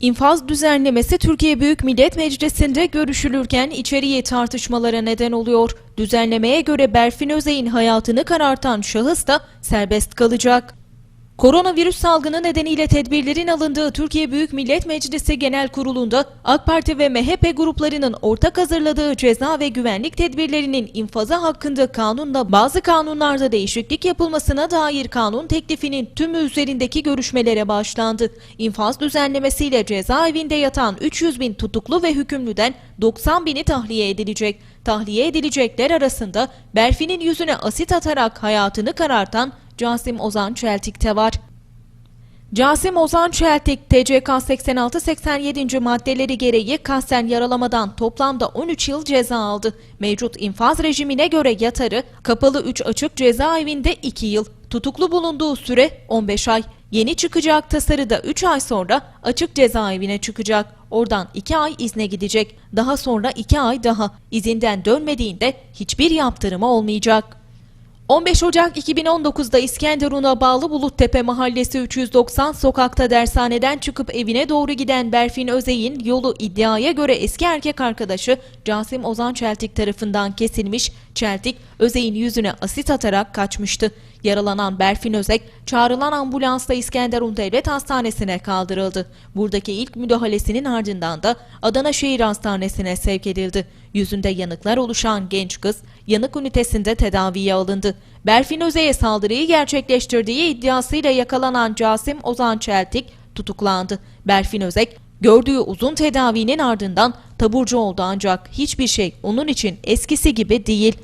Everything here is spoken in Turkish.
İnfaz düzenlemesi Türkiye Büyük Millet Meclisi'nde görüşülürken içeriği tartışmalara neden oluyor. Düzenlemeye göre Berfin Özey'in hayatını karartan şahıs da serbest kalacak. Koronavirüs salgını nedeniyle tedbirlerin alındığı Türkiye Büyük Millet Meclisi Genel Kurulu'nda AK Parti ve MHP gruplarının ortak hazırladığı ceza ve güvenlik tedbirlerinin infazı hakkında kanunla bazı kanunlarda değişiklik yapılmasına dair kanun teklifinin tümü üzerindeki görüşmelere başlandı. İnfaz düzenlemesiyle cezaevinde yatan 300 bin tutuklu ve hükümlüden 90 bini tahliye edilecek. Tahliye edilecekler arasında Berfin'in yüzüne asit atarak hayatını karartan Casim Ozan Çeltik de var. Casim Ozan Çeltik, TCK 86-87. maddeleri gereği kasten yaralamadan toplamda 13 yıl ceza aldı. Mevcut infaz rejimine göre yatarı, kapalı 3 açık cezaevinde 2 yıl, tutuklu bulunduğu süre 15 ay. Yeni çıkacak tasarıda 3 ay sonra açık cezaevine çıkacak. Oradan 2 ay izne gidecek. Daha sonra 2 ay daha. İzinden dönmediğinde hiçbir yaptırımı olmayacak. 15 Ocak 2019'da İskenderun'a bağlı Buluttepe Mahallesi 390 sokakta dershaneden çıkıp evine doğru giden Berfin Özey'in yolu iddiaya göre eski erkek arkadaşı Casim Ozan Çeltik tarafından kesilmiş. Çeltik, Özey'in yüzüne asit atarak kaçmıştı. Yaralanan Berfin Özek, çağrılan ambulansla İskenderun Devlet Hastanesi'ne kaldırıldı. Buradaki ilk müdahalesinin ardından da Adana Şehir Hastanesi'ne sevk edildi. Yüzünde yanıklar oluşan genç kız, yanık ünitesinde tedaviye alındı. Berfin Özey'e saldırıyı gerçekleştirdiği iddiasıyla yakalanan Casim Ozan Çeltik tutuklandı. Berfin Özek, gördüğü uzun tedavinin ardından taburcu oldu ancak hiçbir şey onun için eskisi gibi değil.